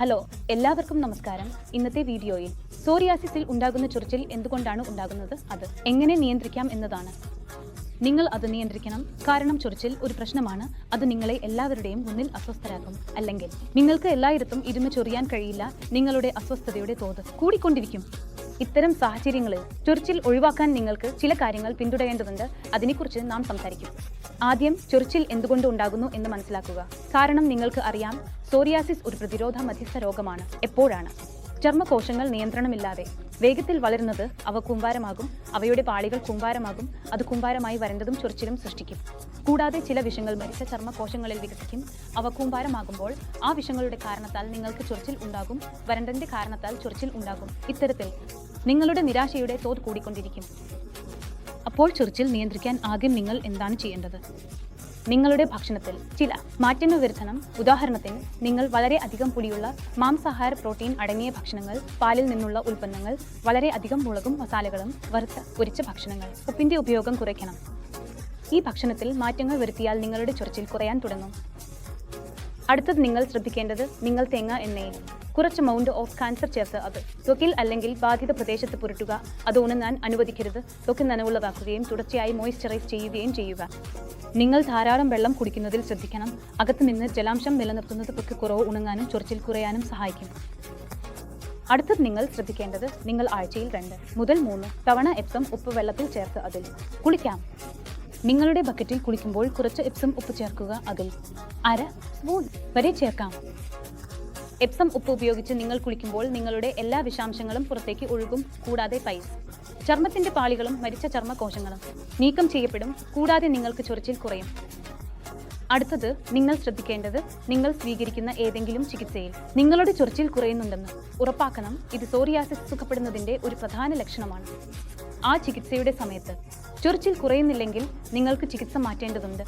Hello എല്ലാവർക്കും നമസ്കാരം. ഇന്നത്തെ വീഡിയോയിൽ സോറിയാസിസിൽ ഉണ്ടാകുന്ന ചൊറിച്ചിൽ എന്തുകൊണ്ടാണ് ഉണ്ടാകുന്നത്? അത് എങ്ങനെ നിയന്ത്രിക്കാം എന്നതാണ്. നിങ്ങൾ അത് നിയന്ത്രിക്കണം. കാരണം ചൊറിച്ചിൽ ഒരു പ്രശ്നമാണ്. അത് നിങ്ങളെ എല്ലാവരുടെയും മുന്നിൽ അസ്വസ്ഥരാക്കും. അല്ലെങ്കിൽ നിങ്ങൾക്ക് എല്ലായിടത്തും ഇരുന്ന് ചൊറിയാൻ കഴിയില്ല നിങ്ങളുടെ അസ്വസ്ഥതയുടെ തോത്. കൂടിക്കൊണ്ടിരിക്കും. ഇത്തരം സാഹചര്യങ്ങളിൽ ചൊറിച്ചിൽ ഒഴിവാക്കാൻ നിങ്ങൾക്ക് ചില കാര്യങ്ങൾ പിന്തുടരേണ്ടതുണ്ട്. അതിനെക്കുറിച്ച് നാം സംസാരിക്കും. ആദ്യം ചൊറിച്ചിൽ എന്തുകൊണ്ട് ഉണ്ടാകുന്നു എന്ന് മനസ്സിലാക്കുക. കാരണം നിങ്ങൾക്ക് അറിയാം സോറിയാസിസ് ഒരു പ്രതിരോധ മധ്യസ്ഥ രോഗമാണ്. എപ്പോഴാണ്? ചർമ്മകോശങ്ങൾ നിയന്ത്രണമില്ലാതെ വേഗത്തിൽ വളരുന്നത് അവ കുമ്പാരമാകും അവയുടെ പാളികൾ കുമ്പാരമാകും അത് കുമ്പാരമായി വരണ്ടതും ചൊറിച്ചിലും സൃഷ്ടിക്കും. കൂടാതെ ചില വിഷങ്ങൾ മരിച്ച ചർമ്മകോശങ്ങളിൽ വികസിക്കും. അവ കുമ്പാരമാകുമ്പോൾ ആ വിഷങ്ങളുടെ കാരണത്താൽ നിങ്ങൾക്ക് ചൊറിച്ചിൽ ഉണ്ടാകും വരണ്ടന്റെ കാരണത്താൽ ചൊറിച്ചിൽ ഉണ്ടാകും. ഇത്തരത്തിൽ നിങ്ങളുടെ നിരാശയുടെ തോത് കൂടിക്കൊണ്ടിരിക്കും. അപ്പോൾ ചൊറിച്ചിൽ നിയന്ത്രിക്കാൻ ആദ്യം നിങ്ങൾ എന്താണ് ചെയ്യേണ്ടത്? നിങ്ങളുടെ ഭക്ഷണത്തിൽ ചില മാറ്റങ്ങൾ വരുത്തണം. ഉദാഹരണത്തിന് നിങ്ങൾ വളരെ അധികം പുളിയുള്ള മാംസാഹാര പ്രോട്ടീൻ അടങ്ങിയ ഭക്ഷണങ്ങൾ പാലിൽ നിന്നുള്ള ഉൽപ്പന്നങ്ങൾ വളരെ അധികം മുളകും മസാലകളും വറുത്ത പൊരിച്ച ഭക്ഷണങ്ങൾ ഉപ്പിന്റെ ഉപയോഗം കുറയ്ക്കണം. ഈ ഭക്ഷണത്തിൽ മാറ്റങ്ങൾ വരുത്തിയാൽ നിങ്ങളുടെ ചൊറിച്ചിൽ കുറയാൻ തുടങ്ങും. അടുത്തത് നിങ്ങൾ ശ്രദ്ധിക്കേണ്ടത് നിങ്ങൾ തേങ്ങ എണ്ണയിൽ കുറച്ച് മൗണ്ട് ഓഫ് കാൻസർ ചേർത്ത് അത്. ത്വക്കിൽ അല്ലെങ്കിൽ ബാധിത പ്രദേശത്ത് പുരട്ടുക. അത് ഉണങ്ങാൻ അനുവദിക്കരുത്. ത്വക്ക് നനവുള്ളതാക്കുകയും തുടർച്ചയായി മോയ്സ്ചറൈസ് ചെയ്യുകയും ചെയ്യുക. നിങ്ങൾ ധാരാളം വെള്ളം കുടിക്കുന്നതിൽ ശ്രദ്ധിക്കണം. അകത്ത് നിന്ന് ജലാംശം നിലനിർത്തുന്നത് ത്വക്ക് കുറവ് ഉണങ്ങാനും ചൊറിച്ചിൽ കുറയാനും സഹായിക്കും. അടുത്തത് നിങ്ങൾ ശ്രദ്ധിക്കേണ്ടത് നിങ്ങൾ ആഴ്ചയിൽ രണ്ട് മുതൽ മൂന്ന് തവണ എപ്പം ഉപ്പ് വെള്ളത്തിൽ ചേർത്ത് അതിൽ. കുളിക്കാം. നിങ്ങളുടെ ബക്കറ്റിൽ കുളിക്കുമ്പോൾ കുറച്ച് എപ്സം ഉപ്പ് ചേർക്കുക അതിൽ. അര സ്പൂൺ വരെ ചേർക്കാം. എപ്സം ഉപ്പ് ഉപയോഗിച്ച് നിങ്ങൾ കുളിക്കുമ്പോൾ നിങ്ങളുടെ എല്ലാ വിഷാംശങ്ങളും പുറത്തേക്ക് ഒഴുകും കൂടാതെ പൈസ്. ചർമ്മത്തിന്റെ പാളികളും മരിച്ച ചർമ്മകോശങ്ങളും നീക്കം ചെയ്യപ്പെടും കൂടാതെ നിങ്ങൾക്ക് ചൊറിച്ചിൽ കുറയും. അടുത്തത് നിങ്ങൾ ശ്രദ്ധിക്കേണ്ടത് നിങ്ങൾ സ്വീകരിക്കുന്ന ഏതെങ്കിലും ചികിത്സയിൽ. നിങ്ങളുടെ ചൊറിച്ചിൽ കുറയുന്നുണ്ടെന്ന് ഉറപ്പാക്കണം. ഇത് സോറിയാസിസ് സുഖപ്പെടുന്നതിന്റെ ഒരു പ്രധാന ലക്ഷണമാണ്. ആ ചികിത്സയുടെ സമയത്ത് ചൊറിച്ചിൽ കുറയുന്നില്ലെങ്കിൽ നിങ്ങൾക്ക് ചികിത്സ മാറ്റേണ്ടതുണ്ട്.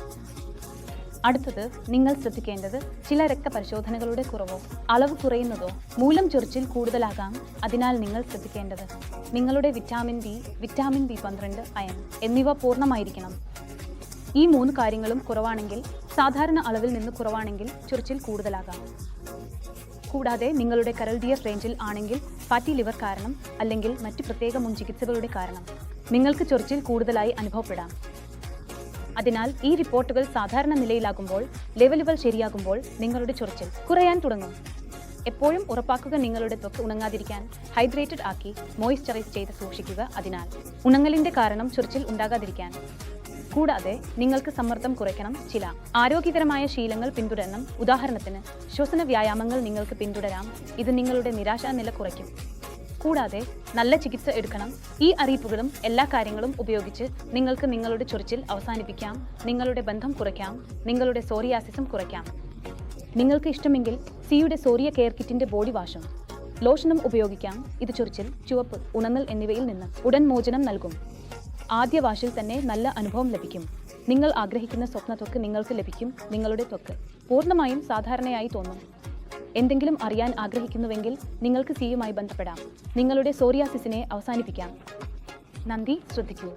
അടുത്തത് നിങ്ങൾ ശ്രദ്ധിക്കേണ്ടത് ചില രക്തപരിശോധനകളുടെ കുറവോ അളവ് കുറയുന്നതോ മൂലം ചൊറിച്ചിൽ കൂടുതലാകാം. അതിനാൽ നിങ്ങൾ ശ്രദ്ധിക്കേണ്ടത് നിങ്ങളുടെ വിറ്റാമിൻ ബി വിറ്റാമിൻ ബി പന്ത്രണ്ട് അയൺ എന്നിവ പൂർണമായിരിക്കണം. ഈ മൂന്ന് കാര്യങ്ങളും കുറവാണെങ്കിൽ സാധാരണ അളവിൽ നിന്ന് കുറവാണെങ്കിൽ ചൊറിച്ചിൽ കൂടുതലാകാം. കൂടാതെ നിങ്ങളുടെ കരൾ ഡിയർ റേഞ്ചിൽ ആണെങ്കിൽ ഫാറ്റി ലിവർ കാരണം അല്ലെങ്കിൽ മറ്റ് പ്രത്യേക മുൻ ചികിത്സകളുടെ കാരണം. നിങ്ങൾക്ക് ചൊറിച്ചിൽ കൂടുതലായി അനുഭവപ്പെടാം. അതിനാൽ ഈ റിപ്പോർട്ടുകൾ സാധാരണ നിലയിലാകുമ്പോൾ ലെവലുകൾ ശരിയാകുമ്പോൾ നിങ്ങളുടെ ചൊറിച്ചിൽ കുറയാൻ തുടങ്ങും. എപ്പോഴും ഉറപ്പാക്കുക നിങ്ങളുടെ ത്വക്ക് ഉണങ്ങാതിരിക്കാൻ ഹൈഡ്രേറ്റഡ് ആക്കി മോയ്സ്ചറൈസ് ചെയ്ത് സൂക്ഷിക്കുക അതിനാൽ. ഉണങ്ങലിന്റെ കാരണം ചൊറിച്ചിൽ ഉണ്ടാകാതിരിക്കാൻ. കൂടാതെ നിങ്ങൾക്ക് സമ്മർദ്ദം കുറയ്ക്കണം ചില ആരോഗ്യകരമായ ശീലങ്ങൾ പിന്തുടരണം. ഉദാഹരണത്തിന് ശ്വസന വ്യായാമങ്ങൾ നിങ്ങൾക്ക് പിന്തുടരാം. ഇത് നിങ്ങളുടെ നിരാശാ നില കുറയ്ക്കും. കൂടാതെ നല്ല ചികിത്സ എടുക്കണം. ഈ അറിയിപ്പുകളും എല്ലാ കാര്യങ്ങളും ഉപയോഗിച്ച് നിങ്ങൾക്ക് നിങ്ങളുടെ ചൊറിച്ചിൽ അവസാനിപ്പിക്കാം. നിങ്ങളുടെ ബന്ധം കുറയ്ക്കാം. നിങ്ങളുടെ സോറിയാസിസും കുറയ്ക്കാം. നിങ്ങൾക്ക് ഇഷ്ടമെങ്കിൽ സിയുടെ സോറിയ കെയർ കിറ്റിന്റെ ബോഡി വാഷും. ലോഷനും ഉപയോഗിക്കാം. ഇത് ചൊറിച്ചിൽ ചുവപ്പ് ഉണങ്ങൽ എന്നിവയിൽ നിന്ന് ഉടൻ മോചനം നൽകും. ആദ്യ വാഷിൽ തന്നെ നല്ല അനുഭവം ലഭിക്കും. നിങ്ങൾ ആഗ്രഹിക്കുന്ന സ്വപ്ന ത്വക്ക് നിങ്ങൾക്ക് ലഭിക്കും നിങ്ങളുടെ ത്വക്ക്. പൂർണമായും സാധാരണയായി തോന്നും. എന്തെങ്കിലും അറിയാൻ ആഗ്രഹിക്കുന്നുവെങ്കിൽ നിങ്ങൾക്ക് സിയുമായി ബന്ധപ്പെടാം. നിങ്ങളുടെ സോറിയാസിസിനെ അവസാനിപ്പിക്കാം. നന്ദി ശ്രദ്ധിക്കൂ.